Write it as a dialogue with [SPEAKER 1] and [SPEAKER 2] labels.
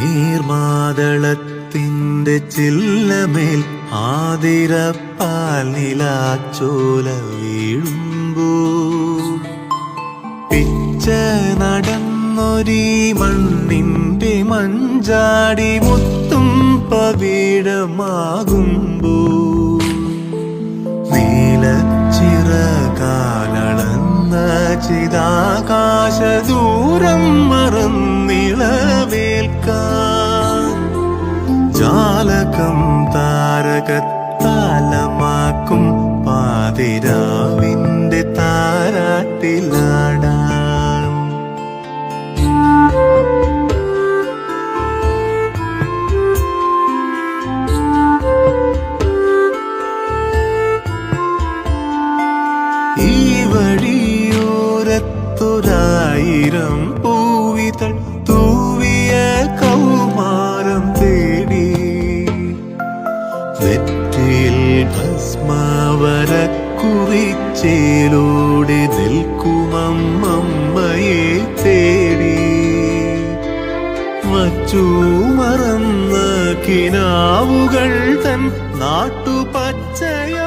[SPEAKER 1] നീർമാതളത്തിന്റെ ചില്ലമേൽ ആതിരപ്പാൽ നിലാച്ചോല വീഴുമ്പോ. പിച്ച നടന്നൊരീ മണ്ണിന്റെ മഞ്ചാടി മുത്തും പവിഴമാകുമ്പോ നീലച്ചിറകാലളന്ന ചിതാകാശ ദൂരം ജാലകം താരകത്താലമാക്കും പാതിരാവിന്റെ താരാട്ടിലാടാം. ഈ പൂവിതൾ നെറ്റിയിൽ ഭസ്മവര കുറിച്ചേലോടെ നിൽക്കുമമ്മയെ തേടി. വച്ചു മറന്ന കിനാവുകൾ തൻ നാട്ടുപച്ചയാ